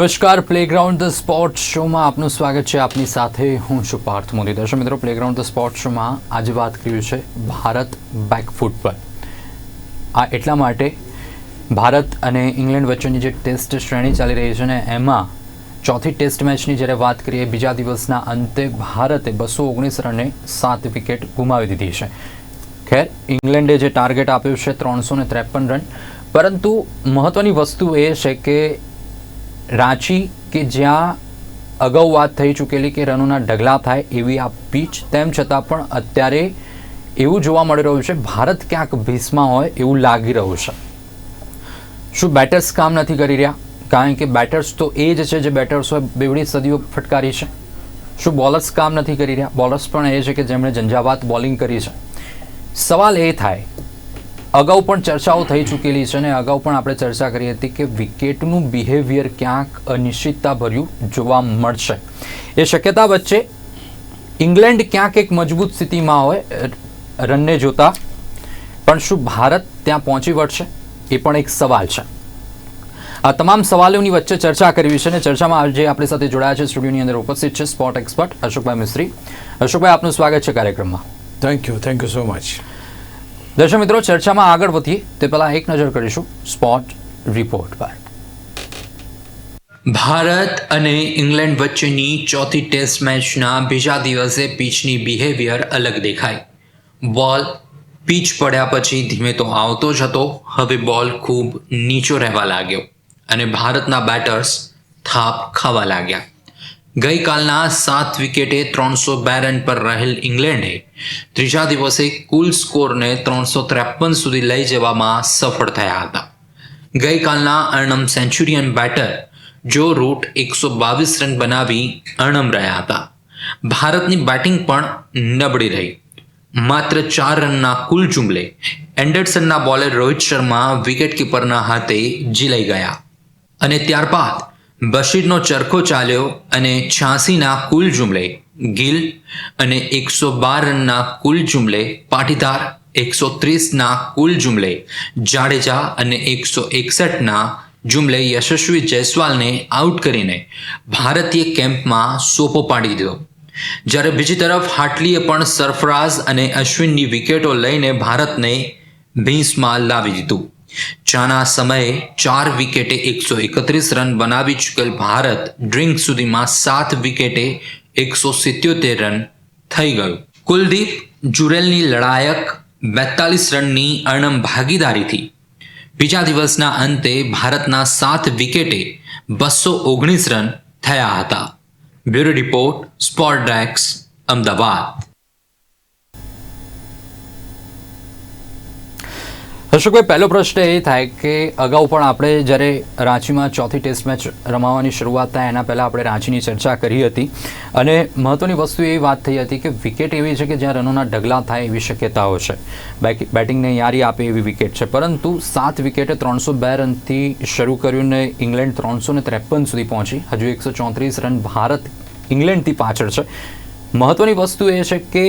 નમસ્કાર playground the sport શોમાં આપનું સ્વાગત છે. આપની સાથે હું છું પાર્થ મોદી. દર્શક મિત્રો પ્લેગ્રાઉન્ડ ધ સ્પોર્ટ શોમાં આજે વાત કર્યું છે ભારત બેકફૂટ પર. આ એટલા માટે ભારત અને ઇંગ્લેન્ડ વચ્ચેની જે ટેસ્ટ શ્રેણી ચાલી રહી છે ને, એમાં ચોથી ટેસ્ટ મેચની જ્યારે વાત કરીએ, બીજા દિવસના અંતે ભારતે બસો ઓગણીસ રને સાત વિકેટ ગુમાવી દીધી છે. ખેર ઇંગ્લેન્ડે જે ટાર્ગેટ આપ્યું છે, ત્રણસો ત્રેપન રન. પરંતુ મહત્ત્વની વસ્તુ એ છે કે રાંચી કે જ્યાં અગાઉ વાત થઈ ચૂકેલી કે રનોના ઢગલા થાય એવી આ પીચ, તેમ છતાં પણ અત્યારે એવું જોવા મળી રહ્યું છે, ભારત ક્યાંક ભીસમાં હોય એવું લાગી રહ્યું છે. શું બેટર્સ કામ નથી કરી રહ્યા? કારણ કે બેટર્સ તો એ જ છે જે બેટર્સોએ બેવડી સદીઓ ફટકારી છે. શું બોલર્સ કામ નથી કરી રહ્યા? બોલર્સ પણ એ છે કે જેમણે ઝંઝાવાત બોલિંગ કરી છે. સવાલ એ થાય અગાઉ પણ ચર્ચાઓ થઈ ચૂકેલી છે અને અગાઉ પણ આપણે ચર્ચા કરી હતી કે વિકેટનું બિહેવિયર ક્યાંક અનિશ્ચિતતાભર્યું જોવા મળશે. એ શક્યતા વચ્ચે ઇંગ્લેન્ડ ક્યાંક એક મજબૂત સ્થિતિમાં હોય રનને જોતા. પણ શું ભારત ત્યાં પહોંચી વળશે? એ પણ એક સવાલ છે. આ તમામ સવાલોની વચ્ચે ચર્ચા કરવી છે અને ચર્ચામાં આજે આપણી સાથે જોડાયા છે સ્ટુડિયોની અંદર ઉપસ્થિત છે સ્પોટ એક્સપર્ટ અશોકભાઈ મિસ્ત્રી. અશોકભાઈ, આપનું સ્વાગત છે કાર્યક્રમમાં. Thank you thank you so much દર્શક મિત્રો, ચર્ચામાં આગળ વધીએ તે પહેલા એક નજર કરીશું સ્પોટ રિપોર્ટ પર. ભારત અને ઇંગ્લેન્ડ વચ્ચેની ચોથી ટેસ્ટ મેચના બીજા દિવસે પીચની બિહેવિયર અલગ દેખાય બોલ પીચ પડ્યા પછી ધીમે તો આવતો જ હતો, હવે બોલ ખૂબ નીચો રહેવા લાગ્યો અને ભારતના બેટર્સ થાપ ખાવા લાગ્યા. ગઈકાલના સાત વિકેટે ત્રણસો બે રન પર રહેલ ઇંગ્લેન્ડે ત્રીજા દિવસે કુલ સ્કોરને ત્રણસો ત્રેપન સુધી લઈ જવામાં સફળ થયા હતા. ગઈકાલના અર્ણમ સેન્ચુરિયન બેટર જો રૂટ એકસો બાવીસ રન બનાવી અર્ણમ રહ્યા હતા. ભારતની બેટિંગ પણ નબળી રહી. માત્ર ચાર રનના કુલ જુમલે એન્ડરસનના બોલર રોહિત શર્મા વિકેટકીપરના હાથે જીલાઈ ગયા. અને ત્યારબાદ બશીરનો ચરખો ચાલ્યો અને છ્યાસીના કુલ જુમલે ગિલ અને એકસો બાર રનના કુલ જુમલે પાટીદાર, એકસો ત્રીસના કુલ જુમલે જાડેજા અને એકસો એકસઠના જુમલે યશસ્વી જયસ્વાલને આઉટ કરીને ભારતીય કેમ્પમાં સોપો પાડી દીધો. જ્યારે બીજી તરફ હાટલીએ પણ સરફરાઝ અને અશ્વિનની વિકેટો લઈને ભારતને ભીંસમાં લાવી દીધું. ચાના સમયે ચાર વિકેટે એકસો એકત્રીસ રન બનાવી ચૂકેલ ભારત ડ્રિંક સુધીમાં સાત વિકેટે એકસો સિત્યોતેર રન થઈ ગયું. કુલદીપ જુરેલની લડાયક બેતાલીસ રનની અણમ ભાગીદારીથી બીજા દિવસના અંતે ભારતના સાત વિકેટે બસો ઓગણીસ રન થયા હતા. બ્યુરો રિપોર્ટ, સ્પોર્ટ ડેક્સ અમદાવાદ. અશોકભાઈ પહેલો પ્રશ્ન એ થાય કે અગાઉ પણ આપણે જ્યારે રાંચીમાં ચોથી ટેસ્ટ મેચ રમાવાની શરૂઆત થાય, એના પહેલાં આપણે રાંચીની ચર્ચા કરી હતી. અને મહત્ત્વની વસ્તુ એ વાત થઈ હતી કે વિકેટ એવી છે કે જ્યાં રનોના ઢગલા થાય એવી શક્યતાઓ છે. બેટિંગને યારી આપે એવી વિકેટ છે. પરંતુ સાત વિકેટે ત્રણસો બે રનથી શરૂ કર્યું ને ઇંગ્લેન્ડ ત્રણસો ને ત્રેપન સુધી પહોંચી. હજુ એકસો ચોત્રીસ રન ભારત ઇંગ્લેન્ડથી પાછળ છે. મહત્ત્વની વસ્તુ એ છે કે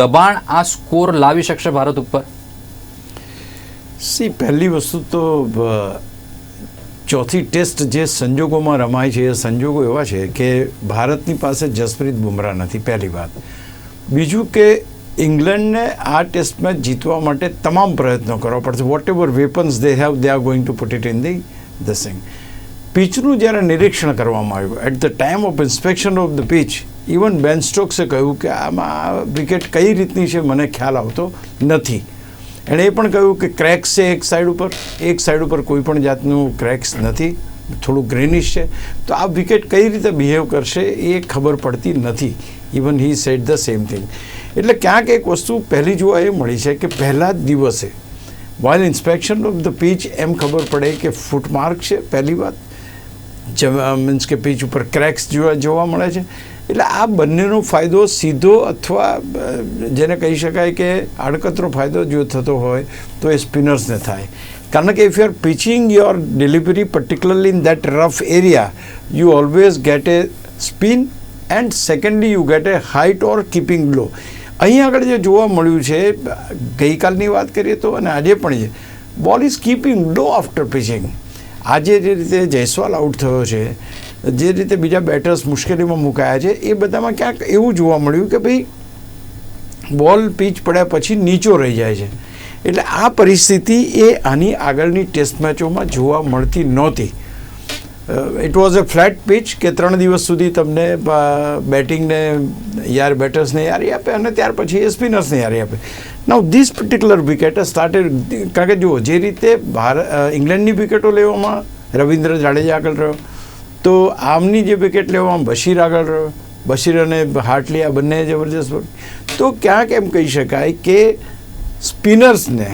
દબાણ આ સ્કોર લાવી શકશે ભારત ઉપર. સી, પહેલી વસ્તુ તો ચોથી ટેસ્ટ જે સંજોગોમાં રમાય છે, એ સંજોગો એવા છે કે ભારતની પાસે જસપ્રીત બુમરાહ નથી, પહેલી વાત. બીજું કે ઇંગ્લેન્ડને આ ટેસ્ટ મેચ જીતવા માટે તમામ પ્રયત્નો કરવા પડશે. Whatever weapons they have they are going to put it in the ધસિંગ પીચનું જ્યારે નિરીક્ષણ કરવામાં આવ્યું at the time of inspection of the pitch even Ben સ્ટોક્સે કહ્યું કે આમાં વિકેટ કઈ રીતની છે, મને ખ્યાલ આવતો નથી. એણે એ પણ કહ્યું કે ક્રેક્સ છે એક સાઈડ ઉપર. એક સાઈડ ઉપર કોઈ પણ જાતનું ક્રેક્સ નથી. થોડું ગ્રેનિશ છે. તો આ વિકેટ કઈ રીતે બિહેવ કરશે એ ખબર પડતી નથી. Even he said the same thing એટલે ક્યાંક એક વસ્તુ પહેલી જોવા એ મળી છે કે પહેલા જ દિવસે while inspection of the pitch એમ ખબર પડે કે ફૂટમાર્ક છે પહેલી વાત. મીન્સ કે પીચ ઉપર ક્રેક્સ જોવા જોવા મળે છે. એટલે આ બંનેનો ફાયદો સીધો અથવા જેને કહી શકાય કે આડકતરો ફાયદો જો થતો હોય, તો એ સ્પિનર્સને થાય. કારણ કે if you are pitching your delivery particularly in that rough area you always get a spin and secondly you get a height or keeping low અહીં આગળ જે જોવા મળ્યું છે, ગઈકાલની વાત કરીએ તો, અને આજે પણ છે ball is keeping low after pitching આજે જે રીતે જયસ્વાલ આઉટ થયો છે જે રીતે બીજા બેટર્સ મુશ્કેલીમાં મુકાયા છે, એ બધામાં ક્યાંક એવું જોવા મળ્યું કે ભાઈ બોલ પીચ પડ્યા પછી નીચો રહી જાય છે. એટલે આ પરિસ્થિતિ એ આની આગળની ટેસ્ટ મેચોમાં જોવા મળતી નહોતી. It was a flat pitch કે ત્રણ દિવસ સુધી તમને બેટિંગને યાર બેટર્સને યારી આપે અને ત્યાર પછી એ સ્પિનર્સને યારી આપે. Now this particular wicket started કારણ કે જુઓ, જે રીતે ભારત ઇંગ્લેન્ડની વિકેટો લેવામાં રવિન્દ્ર જાડેજા આગળ રહ્યો તો આમની જે વિકેટ લેવામાં બશીર આગળ રહ્યો. બશીર અને હાર્ટલી આ બંને જબરજસ્ત તો ક્યાંક એમ કહી શકાય કે સ્પિનર્સને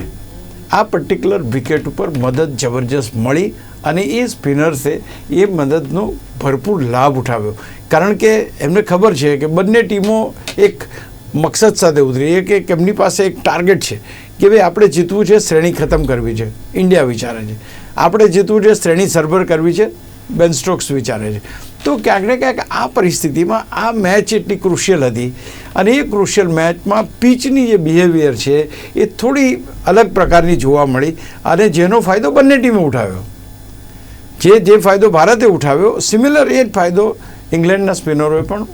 આ પર્ટિક્યુલર વિકેટ ઉપર મદદ જબરજસ્ત મળી અને એ સ્પિનર્સે એ મદદનો ભરપૂર લાભ ઉઠાવ્યો. કારણ કે એમને ખબર છે કે બંને ટીમો એક મકસદ સાથે ઉતરી. એક એક એમની પાસે એક ટાર્ગેટ છે કે ભાઈ આપણે જીતવું છે, શ્રેણી ખતમ કરવી છે. ઇન્ડિયા વિચારે છે. આપણે જીતવું છે, શ્રેણી સરભર કરવી છે. બેન સ્ટોક્સ વિચારે છે. તો ક્યાંક ને ક્યાંક આ પરિસ્થિતિમાં આ મેચ એટલી ક્રુશિયલ હતી. અને એ ક્રુશિયલ મેચમાં પિચની જે બિહેવિયર છે, એ થોડી અલગ પ્રકારની જોવા મળી અને જેનો ફાયદો બંને ટીમે ઉઠાવ્યો. જે જે ફાયદો ભારતે ઉઠાવ્યો સિમિલર એ જ ફાયદો ઇંગ્લેન્ડના સ્પિનરોએ પણ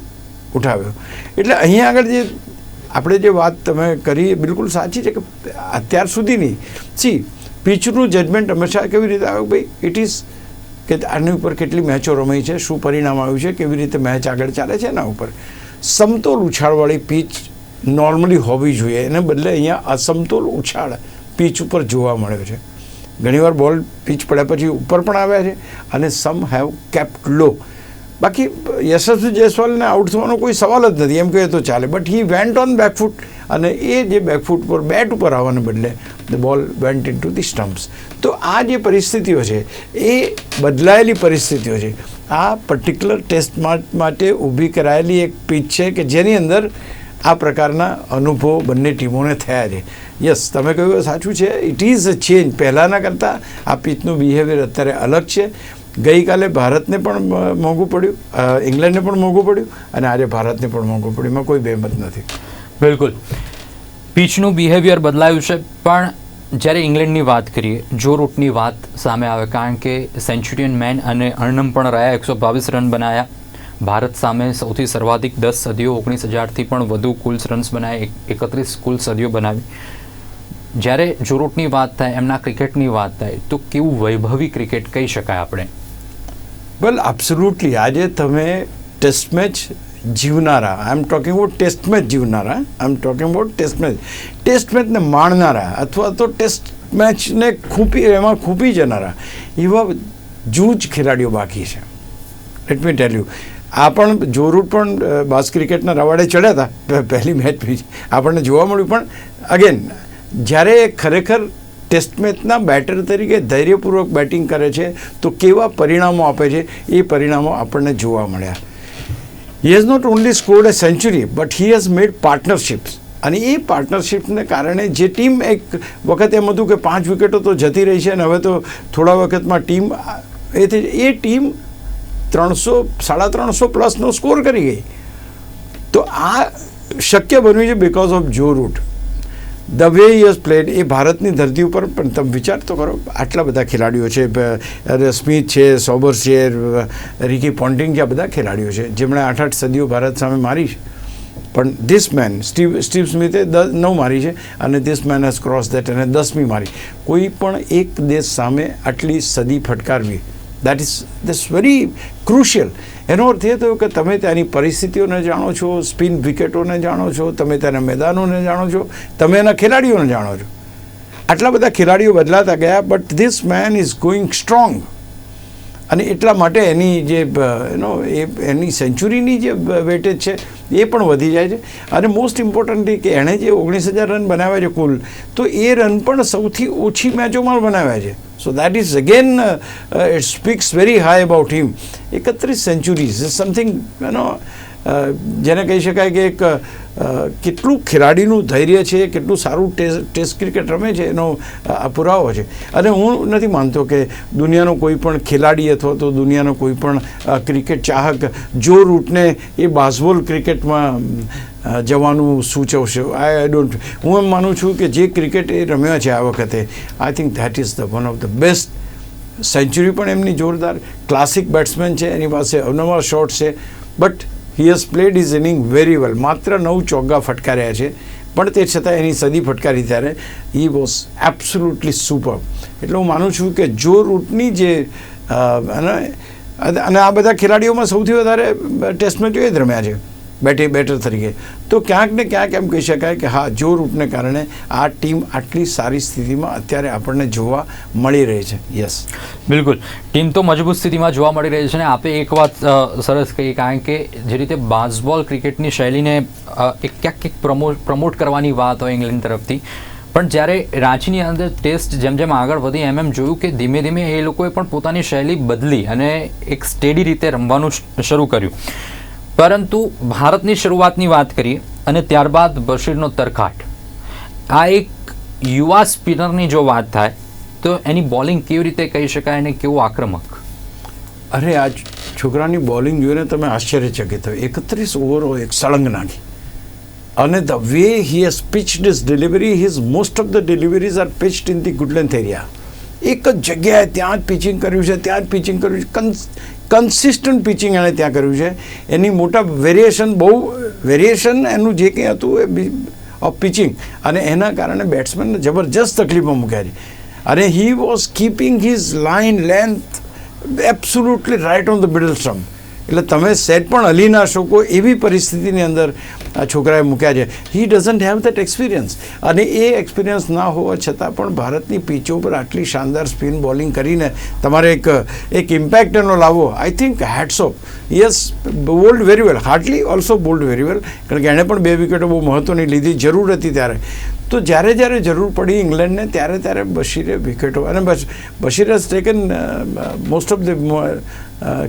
ઉઠાવ્યો. એટલે અહીંયા આગળ જે આપણે જે વાત તમે કરી એ બિલકુલ સાચી છે કે અત્યાર સુધીની. સી પિચનું જજમેન્ટ હંમેશા કેવી રીતે આવ્યું ભાઈ ઇટ ઇઝ કે આની ઉપર કેટલી મેચો રમાઈ છે, શું પરિણામ આવ્યું છે, કેવી રીતે મેચ આગળ ચાલે છે, એના ઉપર. સમતોલ ઉછાળવાળી પીચ નોર્મલી હોવી જોઈએ. એને બદલે અહીંયા અસમતોલ ઉછાળ પીચ ઉપર જોવા મળ્યો છે. ઘણીવાર બોલ પીચ પડ્યા પછી ઉપર પણ આવ્યા છે અને સમ હેવ કેપ્ટ લો બાકી યશસ્વી જયસ્વાલને આઉટ થવાનો કોઈ સવાલ જ નથી. એમ કહીએ તો ચાલે. But he went on back foot અને એ જે બેકફૂટ પર બેટ ઉપર આવવાને બદલે the ball went in to the stumps તો આ જે પરિસ્થિતિઓ છે, એ બદલાયેલી પરિસ્થિતિઓ છે. આ પર્ટિક્યુલર ટેસ્ટ માટે ઊભી કરાયેલી એક પીચ છે કે જેની અંદર આ પ્રકારના અનુભવો બંને ટીમોને થયા છે. યસ તમે કહ્યું સાચું છે. ઇટ ઇઝ અ ચેન્જ પહેલાંના કરતાં આ પીચનું બિહેવિયર અત્યારે અલગ છે. ગઈકાલે ભારતને પણ મોંઘું પડ્યું. ઇંગ્લેન્ડને પણ મોંઘું પડ્યું. અને આજે ભારતને પણ મોંઘું પડ્યું. એમાં કોઈ બેમત નથી. બિલકુલ. પીચનું બિહેવિયર બદલાયું છે, પણ જ્યારે ઇંગ્લેન્ડની વાત કરીએ, જો રૂટની વાત સામે આવે, કારણ કે સેન્ચુરિયન મેન અને અર્ણમ પણ રહ્યા, એકસો બાવીસ રન બનાવ્યા ભારત સામે સૌથી સર્વાધિક દસ સદીઓ ઓગણીસ હજારથી પણ વધુ કુલ રન્સ બનાવ્યા એકત્રીસ કુલ સદીઓ બનાવી. જ્યારે જો રૂટની વાત થાય, એમના ક્રિકેટની વાત થાય, તો કેવું વૈભવી ક્રિકેટ કહી શકાય આપણે? વેલ એબ્સોલ્યુટલી આજે તમે test match જીવનારા. I am talking about test match જીવનારા. I am talking about test match test મેચને માણનારા અથવા તો ટેસ્ટ મેચને ખૂપી, એમાં ખૂપી જનારા. એવા જૂજ ખેલાડીઓ બાકી છે. લેટ મી ટેલ યુ આ પણ જોરૂટ પણ બાસ ક્રિકેટના રવાડે ચડ્યા હતા. પહેલી મેચ આપણને જોવા મળ્યું. પણ અગેન જ્યારે ખરેખર ટેસ્ટ મેચના બેટર તરીકે ધૈર્યપૂર્વક બેટિંગ કરે છે, તો કેવા પરિણામો આપે છે? એ પરિણામો આપણને જોવા મળ્યા. He has not only scored a century but he has made partnerships અને એ પાર્ટનરશિપને કારણે જે ટીમ એક વખત એમ હતું કે પાંચ વિકેટો તો જતી રહી છે અને હવે તો થોડા વખતમાં ટીમ એથી એ ટીમ ત્રણસો, સાડા ત્રણસો પ્લસનો સ્કોર કરી ગઈ. તો આ શક્ય બન્યું છે because of Joe Root the way he's played એ ભારતની ધરતી ઉપર પણ તમે વિચાર તો કરો, આટલા બધા ખેલાડીઓ છે સ્મિથ છે સોબર્સ છે, રિકી પોન્ટિંગ, આ બધા ખેલાડીઓ છે, જેમણે આઠ આઠ સદીઓ ભારત સામે મારી છે. પણ ધીસ મેન સ્ટીવ સ્ટીવ સ્મિથે દસ નવ મારી છે અને this man has cross that અને દસમી મારી. કોઈ પણ એક દેશ સામે આટલી સદી ફટકારવી that is this very crucial એનો અર્થ એ થયો કે તમે ત્યાંની પરિસ્થિતિઓને જાણો છો, સ્પિન વિકેટોને જાણો છો, તમે ત્યાંના મેદાનોને જાણો છો, તમે એના ખેલાડીઓને જાણો છો. આટલા બધા ખેલાડીઓ બદલાતા ગયા but this man is going strong અને એટલા માટે એની જે એનો એ, એની સેન્ચુરીની જે વેટેજ છે, એ પણ વધી જાય છે. અને મોસ્ટ ઇમ્પોર્ટન્ટલી કે એણે જે ઓગણીસ હજાર રન બનાવ્યા છે કુલ, તો એ રન પણ સૌથી ઓછી મેચોમાં બનાવ્યા છે. So that is again it speaks very high about him એકત્રીસ સેન્ચુરીઝ સમથિંગ યુનો જેને કહી શકાય કે એક કેટલું ખેલાડીનું ધૈર્ય છે, કેટલું સારું ટેસ્ટ ટેસ્ટ ક્રિકેટ રમે છે, એનો પુરાવો છે. અને હું નથી માનતો કે દુનિયાનો કોઈ પણ ખેલાડી અથવા તો દુનિયાનો કોઈ પણ ક્રિકેટ ચાહક જો રૂટને એ બાઝબોલ ક્રિકેટમાં જવાનું સૂચવશે. આઈ ડોન્ટ હું એમ માનું છું કે જે ક્રિકેટ એ રમ્યા છે આ વખતે I think that is the one of the best century પણ એમની જોરદાર. ક્લાસિક બેટ્સમેન છે, એની પાસે અવનવા શોટ છે. But he has played his inning very well માત્ર નવ ચોગ્ગા ફટકાર્યા છે, પણ તે છતાં એની સદી ફટકારી ત્યારે હી વોઝ એબ્સોલ્યુટલી સુપર એટલે હું માનું છું કે જો રૂટની જે અને આ બધા ખેલાડીઓમાં સૌથી વધારે ટેસ્ટ મેચો એ રમ્યા છે. બેટે બેટર તરીકે. તો ક્યાંક ને ક્યાંક એમ કહી શકાય કે હા, જો રૂટને કારણે આ ટીમ આટલી સારી સ્થિતિમાં અત્યારે આપણને જોવા મળી રહી છે. યસ બિલકુલ. ટીમ તો મજબૂત સ્થિતિમાં જોવા મળી રહી છે અને આપે એક વાત સરસ કહી, કારણ કે જે રીતે બાસ્બોલ ક્રિકેટની શૈલીને એક ક્યાંક ક્યાંક પ્રમોટ પ્રમોટ કરવાની વાત હોય ઇંગ્લેન્ડ તરફથી. પણ જ્યારે રાંચીની અંદર ટેસ્ટ જેમ જેમ આગળ વધી, એમ એમ જોયું કે ધીમે ધીમે એ લોકોએ પણ પોતાની શૈલી બદલી અને એક સ્ટેડી રીતે રમવાનું શરૂ કર્યું. પરંતુ ભારતની શરૂઆતની વાત કરીએ અને ત્યારબાદ બશીરનો તરખાટ. આ એક યુવા સ્પિનરની જો વાત થાય, તો એની બોલિંગ કેવી રીતે કહી શકાય અને કેવું આક્રમક? અરે, આ છોકરાની બોલિંગ જોઈને તમે આશ્ચર્યચકિત થયો. એકત્રીસ ઓવરો, એક સળંગ નાખી. અને the way he has pitched his delivery his most of the deliveries are pitched in the good length area એક જ જગ્યાએ ત્યાં જ પિચિંગ કર્યું છે, ત્યાં જ પિચિંગ કર્યું છે. કન્સિસ્ટન્ટ પિચિંગ એણે ત્યાં કર્યું છે. એની મોટા વેરિએશન બહુ વેરિએશન એનું જે કંઈ હતું એ ઓફ પિચિંગ અને એના કારણે બેટ્સમેનને જબરજસ્ત તકલીફમાં મૂક્યા છે. અને he was keeping his line length absolutely right on the middle stump એટલે તમે સેટ પણ હલી ના શકો એવી પરિસ્થિતિની અંદર આ છોકરાએ મૂક્યા છે. He doesn't have that experience અને એ એક્સપિરિયન્સ ના હોવા છતાં પણ ભારતની પીચો પર આટલી શાનદાર સ્પિન બોલિંગ કરીને તમારે એક એક ઇમ્પેક્ટ એનો લાવવો I think of he's bowled very well Hartley also bowled very well કારણ કે એણે પણ બે વિકેટો બહુ મહત્ત્વની લીધી, જરૂર હતી ત્યારે. તો જ્યારે જ્યારે જરૂર પડી ઇંગ્લેન્ડને, ત્યારે ત્યારે બશીરે વિકેટો અને બસ Bashir has taken most of the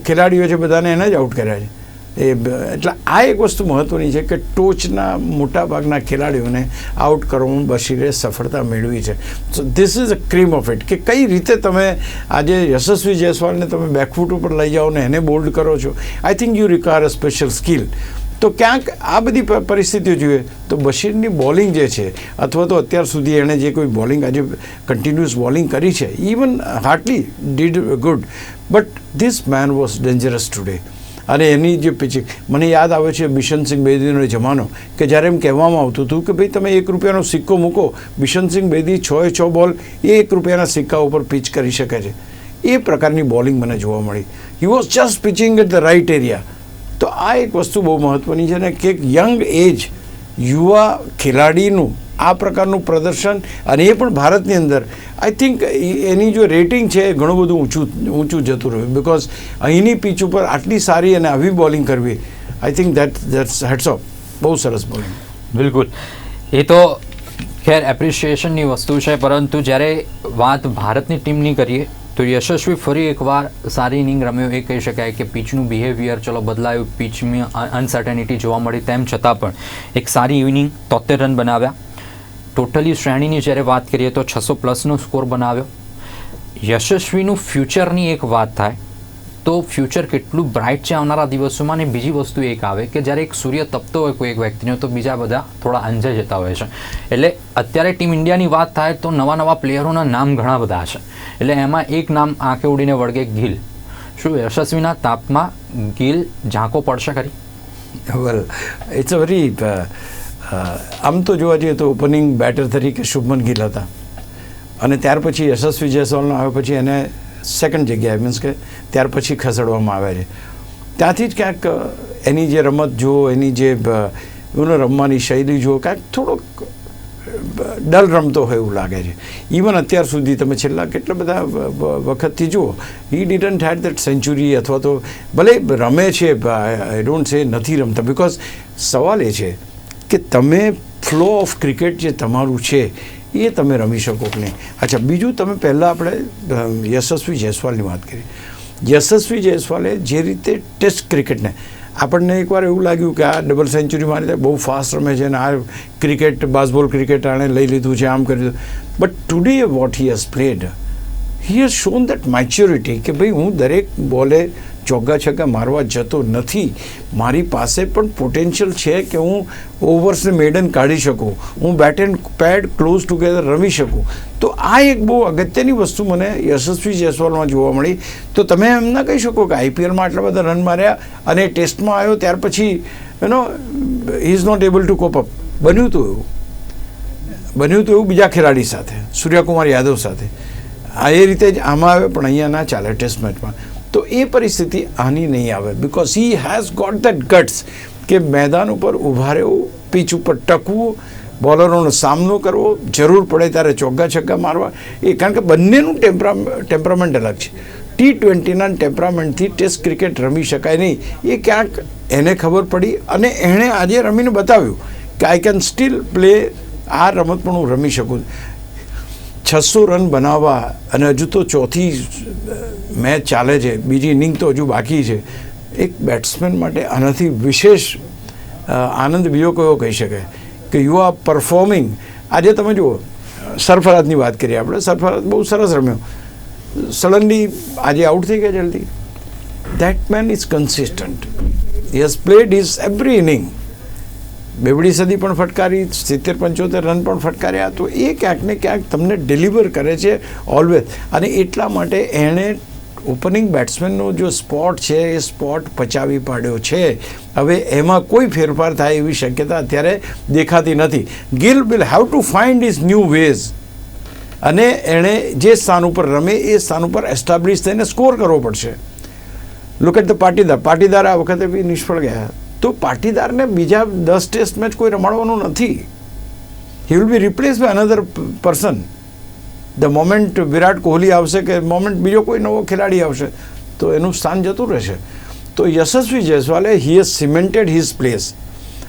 ખેલાડીઓ છે બધાને એને જ આઉટ કર્યા છે. એ એટલે આ એક વસ્તુ મહત્ત્વની છે કે ટોચના મોટાભાગના ખેલાડીઓને આઉટ કરવામાં બશીરે સફળતા મેળવી છે. So this is a cream of it કે કઈ રીતે તમે આજે યશસ્વી જયસ્વાલને તમે બેકફૂટ ઉપર લઈ જાઓ ને એને બોલ્ડ કરો છો. I think you require a special skill તો ક્યાંક આ બધી પરિસ્થિતિઓ જોઈએ તો બશીરની બોલિંગ જે છે અથવા તો અત્યાર સુધી એણે જે કોઈ બોલિંગ, આજે કન્ટિન્યુઅસ બોલિંગ કરી છે even Hartley did good but this man was dangerous today અને એની જે પછી મને યાદ આવે છે બિશનસિંહ બેદીનો જમાનો કે જ્યારે એમ કહેવામાં આવતું હતું કે ભાઈ તમે એક રૂપિયાનો સિક્કો મૂકો બિશનસિંહ બેદી છ એ છ બોલ, એ એક રૂપિયાના સિક્કા ઉપર પિચ કરી શકે છે. એ પ્રકારની બોલિંગ મને જોવા મળી. He was just pitching at the right area તો આ એક વસ્તુ બહુ મહત્ત્વની છે ને કે યંગ એજ યુવા ખેલાડીનું આ પ્રકારનું પ્રદર્શન અને એ પણ ભારતની અંદર. આઈ થિંક એની જો રેટિંગ છે એ ઘણું બધું ઊંચું ઊંચું જતું રહ્યું. બિકોઝ અહીંની પીચ ઉપર આટલી સારી અને આવી બોલિંગ કરવી I think that that's hats off બહુ સરસ બોલિંગ બિલકુલ. એ તો ખેર એપ્રિશિએશનની વસ્તુ છે, પરંતુ જ્યારે વાત ભારતની ટીમની કરીએ, તો યશસ્વી ફરી એકવાર સારી ઇનિંગ રમ્યો. એ કહી શકાય કે પીચનું બિહેવિયર ચલો બદલાયું પીચમાં અનસર્ટેનિટી જોવા મળી, તેમ છતાં પણ એક સારી ઇનિંગ તોતેર રન બનાવ્યા. ટોટલી શ્રેણીની જ્યારે વાત કરીએ તો છસો પ્લસનો સ્કોર બનાવ્યો. યશસ્વીનું ફ્યુચરની એક વાત થાય તો ફ્યુચર કેટલું બ્રાઇટ છે આવનારા દિવસોમાં અને બીજી વસ્તુ એક આવે કે જ્યારે એક સૂર્ય તપતો હોય કોઈ એક વ્યક્તિનો તો બીજા બધા થોડા અંજે જતા હોય છે. એટલે અત્યારે ટીમ ઇન્ડિયાની વાત થાય તો નવા નવા પ્લેયરોના નામ ઘણા બધા છે. એટલે એમાં એક નામ આંખે ઉડીને વળગે ગિલ. શું યશસ્વીના તાપમાં ગિલ ઝાંકો પડશે ખરી? વેલ ઇટ્સ અ વેરી આમ તો જોવા જઈએ તો ઓપનિંગ બેટર તરીકે શુભમન ગિલ હતા. અને ત્યાર પછી યશસ્વી જયસ્વાલનો આવ્યો, પછી એને સેકન્ડ જગ્યાએ મીન્સ કે ત્યાર પછી ખસેડવામાં આવે છે. ત્યાંથી જ ક્યાંક એની જે રમત જુઓ, એની જે એનો રમવાની શૈલી જુઓ, ક્યાંક થોડોક ડલ રમતો હોય એવું લાગે છે. ઇવન અત્યાર સુધી તમે છેલ્લા કેટલા બધા વખતથી જુઓ he didn't had that century અથવા તો ભલે રમે છે આઈ ડોન્ટ સે નથી રમતા બિકોઝ સવાલ એ છે કે તમે ફ્લો ઓફ ક્રિકેટ જે તમારું છે, એ તમે રમી શકો કે નહીં? અચ્છા, બીજું તમે પહેલાં આપણે યશસ્વી જયસ્વાલની વાત કરી. યશસ્વી જયસ્વાલે જે રીતે ટેસ્ટ ક્રિકેટને, આપણને એકવાર એવું લાગ્યું કે આ ડબલ સેન્ચુરી મારી બહુ ફાસ્ટ રમે છે અને આ ક્રિકેટ બાસ્બોલ ક્રિકેટ આણે લઈ લીધું છે, આમ કરી દીધું but today what he has played he has shown that maturity કે ભાઈ હું દરેક બોલે ચોગ્ગા છગ્ગા મારવા જતો નથી. મારી પાસે પણ પોટેન્શિયલ છે કે હું ઓવર્સને મેડન કાઢી શકું. હું bat and pad close together રમી શકું. તો આ એક બહુ અગત્યની વસ્તુ મને યશસ્વી જયસ્વાલમાં જોવા મળી. તો તમે એમ ના કહી શકો કે આઈપીએલમાં આટલા બધા રન માર્યા અને ટેસ્ટમાં આવ્યો ત્યાર પછી you know is not able to cope up બન્યું હતું એવું. બન્યું હતું એવું બીજા ખેલાડી સાથે, સૂર્યકુમાર યાદવ સાથે. આ એ રીતે જ આમાં આવે પણ અહીંયા ના ચાલે ટેસ્ટ મેચમાં તો એ પરિસ્થિતિ આની નહીં આવે. Because he has got that guts કે મેદાન ઉપર ઊભા રહેવું, પીચ ઉપર ટકવું, બોલરોનો સામનો કરવો, જરૂર પડે ત્યારે ચોગ્ગા છગ્ગા મારવા. એ કારણ કે બંનેનું ટેમ્પરા, ટેમ્પરામેન્ટ અલગ છે. ટી ટ્વેન્ટીના ટેમ્પરામેન્ટથી ટેસ્ટ ક્રિકેટ રમી શકાય નહીં. એ ક્યાંક એને ખબર પડી અને એણે આજે રમીને બતાવ્યું કે આઈ કેન સ્ટીલ પ્લે આ રમત પણ હું રમી શકું. છસો રન બનાવવા અને હજુ તો ચોથી મેચ ચાલે છે, બીજી ઇનિંગ તો હજુ બાકી છે. એક બેટ્સમેન માટે આનાથી વિશેષ આનંદ બીજો કયો કહી શકે કે યુ આર પરફોર્મિંગ. આજે તમે જુઓ સરફરાજની વાત કરીએ આપણે સરફરાજ બહુ સરસ રમ્યો. સડનલી આજે આઉટ થઈ ગયા જલ્દી. That man is consistent he has played his every inning બેવડી સદી પણ ફટકારી, સિત્તેર પંચોતેર રન પણ ફટકાર્યા. તો એ ક્યાંક ને ક્યાંક તમને ડિલિવર કરે છે ઓલવેઝ અને એટલા માટે એણે ઓપનિંગ બેટ્સમેનનો જો સ્પોટ છે, એ સ્પોટ પચાવી પાડ્યો છે. હવે એમાં કોઈ ફેરફાર થાય એવી શક્યતા અત્યારે દેખાતી નથી. Gill will have to find his new ways અને એણે જે સ્થાન ઉપર રમે, એ સ્થાન ઉપર એસ્ટાબ્લિશ થઈને સ્કોર કરવો પડશે. લુક ધ પાટીદાર પાટીદાર આ વખતે બી નિષ્ફળ ગયા. તો પાટીદારને બીજા દસ ટેસ્ટ મેચ કોઈ રમાડવાનું નથી. He will be replace by another person the moment Virat Kohli આવશે કે મોમેન્ટ બીજો કોઈ નવો ખેલાડી આવશે, તો એનું સ્થાન જતું રહેશે. તો Yashasvi જયસ્વાલે he has cemented his place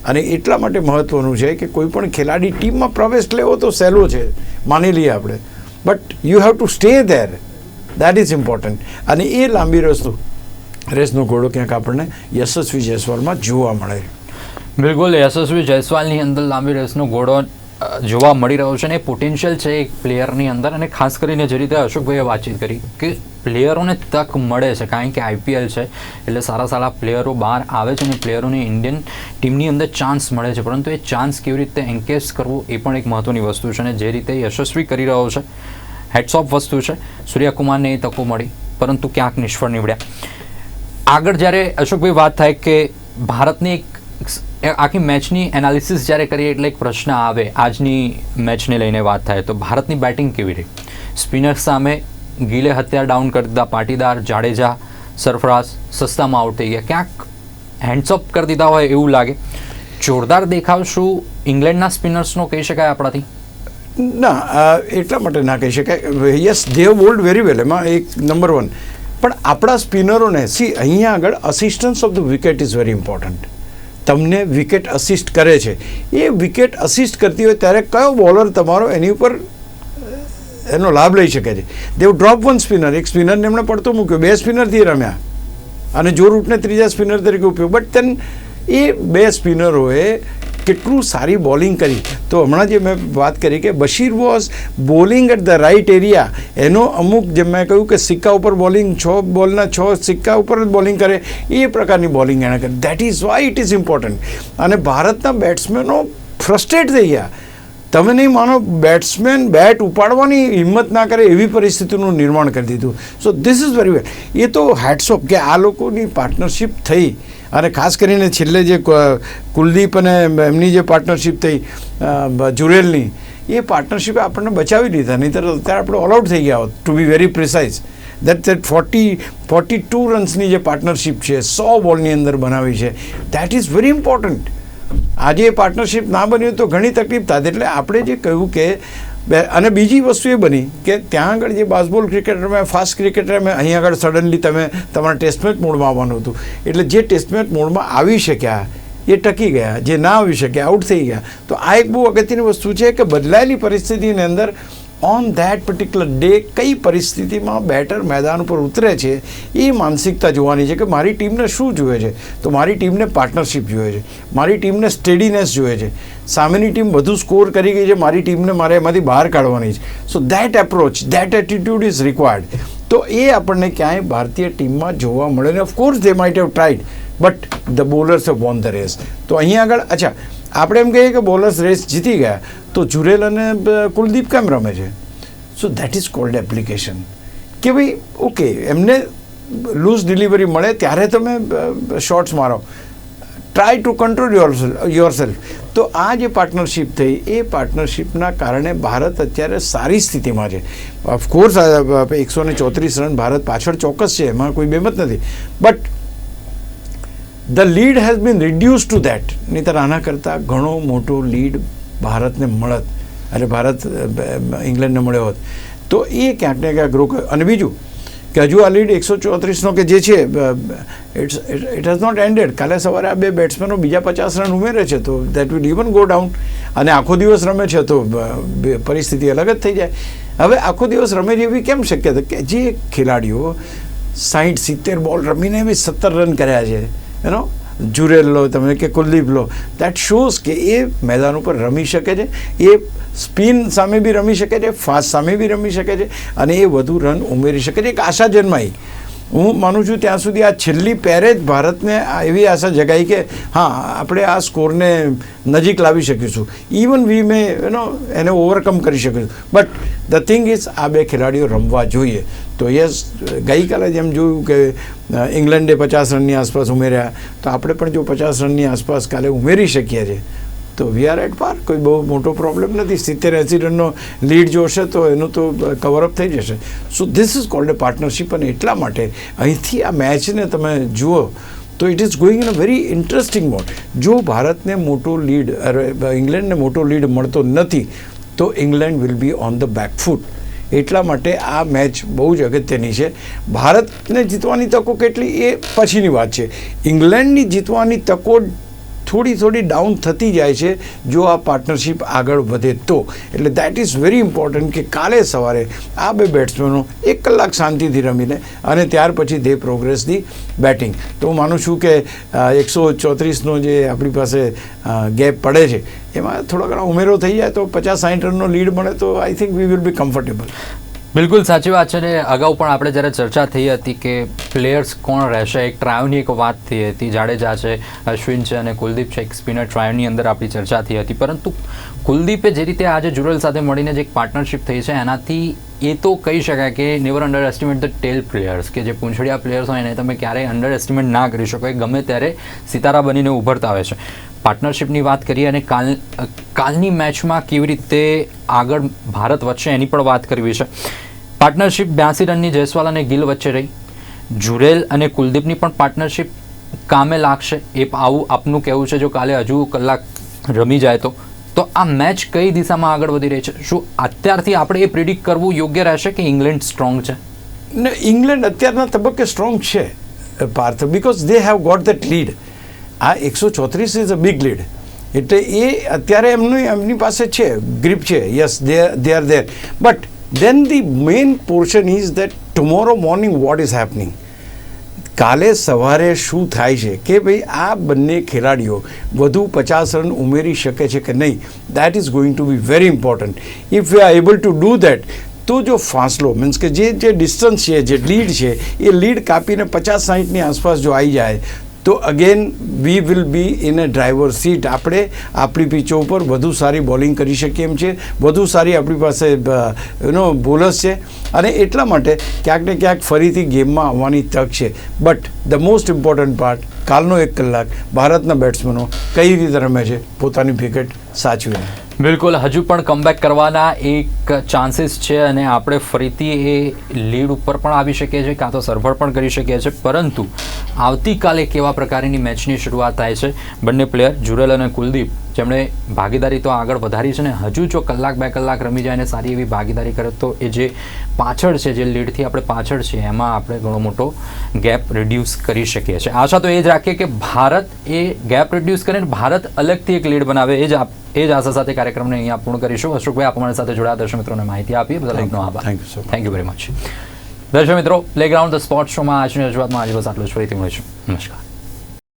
અને એટલા માટે મહત્ત્વનું છે કે કોઈ પણ ખેલાડી ટીમમાં પ્રવેશ લેવો તો સહેલો છે, માની લઈએ આપણે. But you have to stay there that is important અને એ લાંબી રસ્તો રેસનો ઘોડો ક્યાંક આપણને યશસ્વી જયસ્વાલમાં જોવા મળે. બિલકુલ, યશસ્વી જયસ્વાલની અંદર લાંબી રેસનો ઘોડો જોવા મળી રહ્યો છે અને એ પોટેન્શિયલ છે એક પ્લેયરની અંદર અને ખાસ કરીને જે રીતે અશોકભાઈએ વાતચીત કરી કે પ્લેયરોને તક મળે છે, કારણ કે આઈપીએલ છે, એટલે સારા સારા પ્લેયરો બહાર આવે છે અને પ્લેયરોને ઇન્ડિયન ટીમની અંદર ચાન્સ મળે છે, પરંતુ એ ચાન્સ કેવી રીતે એન્કેસ કરવો એ પણ એક મહત્ત્વની વસ્તુ છે અને જે રીતે યશસ્વી કરી રહ્યો છે હેડસોપ વસ્તુ છે. સૂર્યકુમારને એ તકો મળી, પરંતુ ક્યાંક નિષ્ફળ નીવડ્યા. આગળ જ્યારે અશોકભાઈ વાત થાય કે ભારતની એક આખી મેચની એનાલિસિસ જ્યારે કરીએ એટલે એક પ્રશ્ન આવે આજની મેચને લઈને વાત થાય તો ભારતની બેટિંગ કેવી રહી? સ્પિનર સામે ગિલે હત્યા ડાઉન કરી દીધા પાટીદાર, જાડેજા, સરફરાઝ સસ્તામાં આઉટ થઈ ગયા. ક્યાંક હેન્ડસઅપ કરી દીધા હોય એવું લાગે. જોરદાર દેખાવ શું ઇંગ્લેન્ડના સ્પિનર્સનો કહી શકાય આપણાથી? ના એટલા માટે ના કહી શકાય. Yes they've bowled very well એમાં એક નંબર વન પણ આપણા સ્પિનરોને, સી, અહીંયા આગળ assistance of the wicket is very important તમને વિકેટ અસિસ્ટ કરે છે. એ વિકેટ અસિસ્ટ કરતી હોય ત્યારે કયો બોલર તમારો એની ઉપર એનો લાભ લઈ શકે છે? દેવ ડ્રોપ વન સ્પિનર એક સ્પિનરને એમણે પડતો મૂક્યો. બે સ્પિનરથી રમ્યા. અને જો રૂટને ત્રીજા સ્પિનર તરીકે ઉપયોગ. બટ તેન એ બે સ્પિનરોએ કેટલું સારી બોલિંગ કરી. તો હમણાં જે મેં વાત કરી કે Bashir was bowling at the right area, એનો અમુક જે મેં કહ્યું કે સિક્કા ઉપર બોલિંગ, છ બોલના છ સિક્કા ઉપર જ બોલિંગ કરે, એ પ્રકારની બોલિંગ એણે કરી. That is why it is important અને ભારતના બેટ્સમેનો ફ્રસ્ટ્રેટ થઈ ગયા. તમે નહીં માનો બેટ્સમેન બેટ ઉપાડવાની હિંમત ના કરે એવી પરિસ્થિતિનું નિર્માણ કરી દીધું. So this is very well એ તો હેડ્સ કે આ લોકોની પાર્ટનરશિપ થઈ. અને ખાસ કરીને છેલ્લે જે કુલદીપ અને એમની જે પાર્ટનરશિપ થઈ જુરેલની, એ પાર્ટનરશિપે આપણને બચાવી લીધા નહીંતર અત્યારે આપણે ઓલ આઉટ થઈ ગયા હોત to be very precise that that forty forty two રન્સની જે પાર્ટનરશિપ છે, સો બોલની અંદર બનાવી છે. દેટ ઇઝ વેરી ઇમ્પોર્ટન્ટ આજે પાર્ટનરશિપ ના બન્યું તો ઘણી તકલીફ થાય. એટલે આપણે જે કહ્યું કે અને બીજી વસ્તુ એ બની કે ત્યાં આગળ જે બાસ્બોલ ક્રિકેટ રમે ફાસ્ટ ક્રિકેટ રમે અહીં આગળ સડનલી તમે તમારા ટેસ્ટમેચ મોડમાં આવવાનું હતું. એટલે જે ટેસ્ટમેચ મોડમાં આવી શક્યા, એ ટકી ગયા. જે ના આવી શક્યા આઉટ થઈ ગયા. તો આ એક બહુ અગત્યની વસ્તુ છે કે બદલાયેલી પરિસ્થિતિની અંદર ઓન ધેટ પર્ટિક્યુલર ડે કઈ પરિસ્થિતિમાં બેટર મેદાન ઉપર ઉતરે છે એ માનસિકતા જોવાની છે કે મારી ટીમને શું જોઈએ છે? તો મારી ટીમને પાર્ટનરશિપ જોઈએ છે. મારી ટીમને સ્ટેડીનેસ જોઈએ છે. સામેની ટીમ વધુ સ્કોર કરી ગઈ છે. મારી ટીમને મારે એમાંથી બહાર કાઢવાની છે. So that approach that attitude is required તો એ આપણને ક્યાંય ભારતીય ટીમમાં જોવા મળે. ને of course they might have tried but the bowlers have won the race તો અહીં આગળ, અચ્છા આપણે એમ કહીએ કે બોલર્સ રેસ જીતી ગયા, તો જુરેલ અને કુલદીપ કેમ રમે છે? So that is called application કે ભાઈ, ઓકે, એમને લૂઝ ડિલિવરી મળે, ત્યારે તમે શોર્ટ્સ મારો. Try to control your yourself તો આ જે પાર્ટનરશિપ થઈ, એ પાર્ટનરશિપના કારણે ભારત અત્યારે સારી સ્થિતિમાં છે. ઓફકોર્સ એકસો ને ચોત્રીસ રન ભારત પાછળ ચોક્કસ છે, એમાં કોઈ બેમત નથી. But the lead has been reduce to that નહીંતર આના કરતાં ઘણો મોટો લીડ ભારતને મળત અરે ભારત ઇંગ્લેન્ડને મળ્યો હોત. તો એ ક્યાંક ને ક્યાંક રોક અને બીજું, કે હજુ આ લીડ એકસો ચોત્રીસનો કે જે છે it's it has not ended કાલે સવારે આ બે બેટ્સમેનો બીજા પચાસ રન ઉમેરે છે, તો that will even go down અને આખો દિવસ રમે છે, તો પરિસ્થિતિ અલગ જ થઈ જાય. હવે આખો દિવસ રમે એવી કેમ શક્યતા? કે જે ખેલાડીઓ સાઠ સિત્તેર બોલ રમીને બી સત્તર રન કર્યા છે એનો જુરેલ લો, તમે કે કુલદીપ લો. દેટ શોઝ કે એ મેદાન ઉપર રમી શકે છે, એ સ્પિન સામે બી રમી શકે છે, ફાસ્ટ સામે બી રમી શકે છે, અને એ વધુ રન ઉમેરી શકે છે. એક આશા જન્માઈ હું માનું છું ત્યાં સુધી આ છેલ્લી પેરે જ ભારતને એવી આશા જગાઈ કે હા, આપણે આ સ્કોરને નજીક લાવી શકીશું. ઇવન વી મે યુનો એને ઓવરકમ કરી શકીશું. બટ ધ થિંગ ઇઝ આ બે ખેલાડીઓ રમવા જોઈએ. તો યસ ગઈકાલે જેમ જોયું કે ઇંગ્લેન્ડે પચાસ રનની આસપાસ ઉમેર્યા. તો આપણે પણ જો પચાસ રનની આસપાસ કાલે ઉમેરી શકીએ છીએ. તો વી આર એટ પાર કોઈ બહુ મોટો પ્રોબ્લેમ નથી. સિત્તેર એંસી રનનો લીડ જોશે તો એનું તો કવરઅપ થઈ જશે. So this is called a partnership અને એટલા માટે અહીંથી આ મેચને તમે જુઓ તો it is going in a very interesting mode જો ભારતને મોટો લીડ ઇંગ્લેન્ડને મોટો લીડ મળતો નથી, તો England will be on the back foot એટલા માટે આ મેચ બહુ જ અગત્યની છે. ભારતને જીતવાની તકો કેટલી? એ પછીની વાત છે. ઇંગ્લેન્ડની જીતવાની તકો થોડી થોડી ડાઉન થતી જાય છે જો આ પાર્ટનરશિપ આગળ વધે તો. એટલે દેટ ઇઝ વેરી ઇમ્પોર્ટન્ટ કે કાલે સવારે આ બે બેટ્સમેનો એક કલાક શાંતિથી રમીને અને ત્યાર પછી ધી બેટિંગ તો હું માનું છું કે એકસો ચોત્રીસનો જે આપણી પાસે ગેપ પડે છે, એમાં થોડા ઘણા ઉમેરો થઈ જાય તો પચાસ સાઠ રનનો લીડ મળે તો I think we will be comfortable બિલકુલ સાચી વાત છે ને, અગાઉ પણ આપણે જ્યારે ચર્ચા થઈ હતી કે પ્લેયર્સ કોણ રહેશે, એક ટ્રાયોની એક વાત થઈ હતી, જાડેજા છે, અશ્વિન છે અને કુલદીપ છે, એક સ્પિનર ટ્રાયોની અંદર આપણી ચર્ચા થઈ હતી. પરંતુ કુલદીપે જે રીતે આજે જુરલ સાથે મળીને જે એક પાર્ટનરશિપ થઈ છે, એનાથી એ તો કહી શકાય કે never underestimate the tail players કે જે પૂંછડિયા પ્લેયર્સ હોય એને તમે ક્યારેય અંડર એસ્ટિમેટ ના કરી શકો. એ ગમે ત્યારે સિતારા બનીને ઉભરતા આવે છે. પાર્ટનરશિપની વાત કરીએ અને કાલ કાલની મેચમાં કેવી રીતે આગળ ભારત વચ્ચે એની પણ વાત કરવી છે. પાર્ટનરશિપ બ્યાસી રનની જયસ્વાલ અને ગિલ વચ્ચે રહી. જુરેલ અને કુલદીપની પણ પાર્ટનરશિપ કામે લાગશે. એ આવું આપનું કહેવું છે, જો કાલે હજુ કલાક રમી જાય તો. તો આ મેચ કઈ દિશામાં આગળ વધી રહી છે? શું અત્યારથી આપણે એ પ્રિડિક્ટ કરવું યોગ્ય રહેશે કે ઇંગ્લેન્ડ સ્ટ્રોંગ છે? ને ઇંગ્લેન્ડ અત્યારના તબક્કે સ્ટ્રોંગ છે Parth because they have got that lead આ એકસો ચોત્રીસ ઇઝ અ બિગ લીડ એટલે એ અત્યારે એમનું, એમની પાસે છે ગ્રીપ છે. Yes they they are there but then the main portion is that tomorrow morning what is happening કાલે સવારે શું થાય છે? કે ભાઈ આ બંને ખેલાડીઓ વધુ પચાસ રન ઉમેરી શકે છે કે નહીં? That is going to be very important if we are able to do that તો જો ફાંસલો મીન્સ કે જે જે ડિસ્ટન્સ છે, જે લીડ છે, એ લીડ કાપીને પચાસ સાહીઠની આસપાસ જો આવી જાય તો again we will be in a driver seat આપણે આપણી પીચો ઉપર વધુ સારી બોલિંગ કરી શકીએ એમ છે વધુ સારી આપણી પાસે યુનો બોલર્સ છે. અને એટલા માટે ક્યાંક ને ક્યાંક ફરીથી ગેમમાં આવવાની તક છે. But the most important part કાલનો એક કલાક ભારતના બેટ્સમેનો કઈ રીતે રમે છે? પોતાની વિકેટ સાચવીને. બિલકુલ, હજુ પણ કમબેક કરવાના એક ચાન્સીસ છે અને આપણે ફરીથી એ લીડ ઉપર પણ આવી શકીએ છીએ, કાં તો સર્વર પણ કરી શકીએ છીએ. પરંતુ, આવતીકાલે કેવા પ્રકારની મેચની શરૂઆત થાય છે? બંને પ્લેયર જુરેલ અને કુલદીપ, જેમણે ભાગીદારી તો આગળ વધારી છે ને હજુ જો કલાક બે કલાક રમી જાય અને સારી એવી ભાગીદારી કરે, તો એ જે પાછળ છે, જે લીડથી આપણે પાછળ છે એમાં આપણે ઘણો મોટો ગેપ રિડ્યુસ કરી શકીએ છીએ. આશા તો એ જ રાખીએ કે ભારત એ ગેપ રિડ્યુસ કરીને ભારત અલગથી એક લીડ બનાવે, એ જ આપ એ જ આશા સાથે કાર્યક્રમને અહીંયા પૂર્ણ કરીશું. અશોકભાઈ આપ અમારી સાથે જોડાયા. દર્શક મિત્રોને માહિતી આપી. બદલ આપનો આભાર. થેન્ક યુ વેરી મચ દર્શક મિત્રો પ્લેગ્રાઉન્ડ ધ સ્પોર્ટ શોમાં આજની રજૂઆતમાં આજે બસ આટલું જ. ફરીથી મળીશું. નમસ્કાર.